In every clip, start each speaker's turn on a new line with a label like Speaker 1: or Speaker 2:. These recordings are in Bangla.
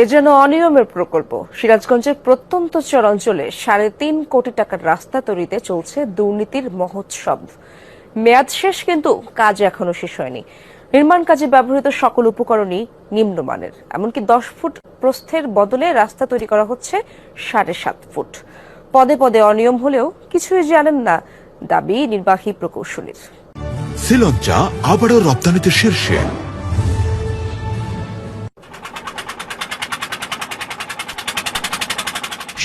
Speaker 1: এ যেন অনিয়মের প্রকল্প। সিরাজগঞ্জের প্রত্যন্ত চরাঞ্চলে সাড়ে তিন কোটি টাকার রাস্তা তৈরিতে চলছে দুর্নীতির মহোৎসব। মেয়াদ শেষ কিন্তু কাজ এখনও শেষ হয়নি। নির্মাণ কাজে ব্যবহৃত সকল উপকরণই নিম্নমানের। এমনকি দশ ফুট প্রস্থের বদলে রাস্তা তৈরি করা হচ্ছে সাড়ে সাত ফুট। পদে পদে অনিয়ম হলেও কিছুই জানেন না দাবি নির্বাহী প্রকৌশলীর।
Speaker 2: শ্রীলঞ্চা আবারও রপ্তানিতে শীর্ষে।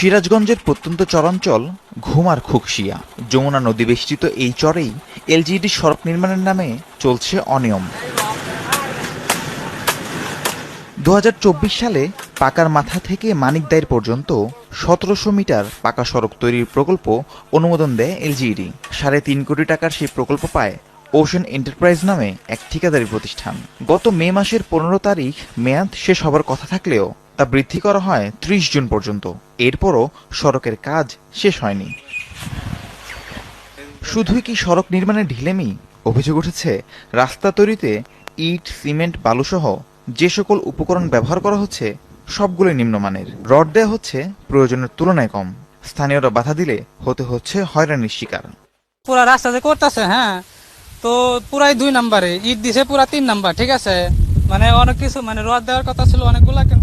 Speaker 3: সিরাজগঞ্জের প্রত্যন্ত চরাঞ্চল ঘুমার খুকশিয়া যমুনা নদী বেষ্টিত এই চরেই এলজিডি সড়ক নির্মাণের নামে চলছে অনিয়ম। দু হাজার চব্বিশ সালে পাকার মাথা থেকে মানিকদাইর পর্যন্ত সতেরোশো মিটার পাকা সড়ক তৈরির প্রকল্প অনুমোদন দেয় এলজিইডি। সাড়ে তিন কোটি টাকার সেই প্রকল্প পায় ওশন এন্টারপ্রাইজ নামে এক ঠিকাদারি প্রতিষ্ঠান। গত মে মাসের পনেরো তারিখ মেয়াদ শেষ হবার কথা থাকলেও তা বৃদ্ধি করা হয় ত্রিশ জুন পর্যন্ত। এরপরও সড়কের কাজ শেষ হয়নি। শুধুই কি সড়ক নির্মাণে ঢিলেমি? অভিযোগ উঠেছে, রাস্তা তৈরিতে ইট, সিমেন্ট, বালুসহ যে সকল উপকরণ ব্যবহার করা হচ্ছে, সবগুলোই নিম্নমানের। রড দেওয়া হচ্ছে প্রয়োজনের তুলনায় কম। স্থানীয়রা বাধা দিলে হতে হচ্ছে হয়রানির শিকার।
Speaker 4: পুরা রাস্তা যে করতেছে হ্যাঁ তো পুরাই দুই নাম্বারে। ইট দিছে পুরা তিন নাম্বার, ঠিক আছে? মানে অনেক কিছু মানে রড দেওয়ার কথা ছিল অনেকগুলা, কিন্তু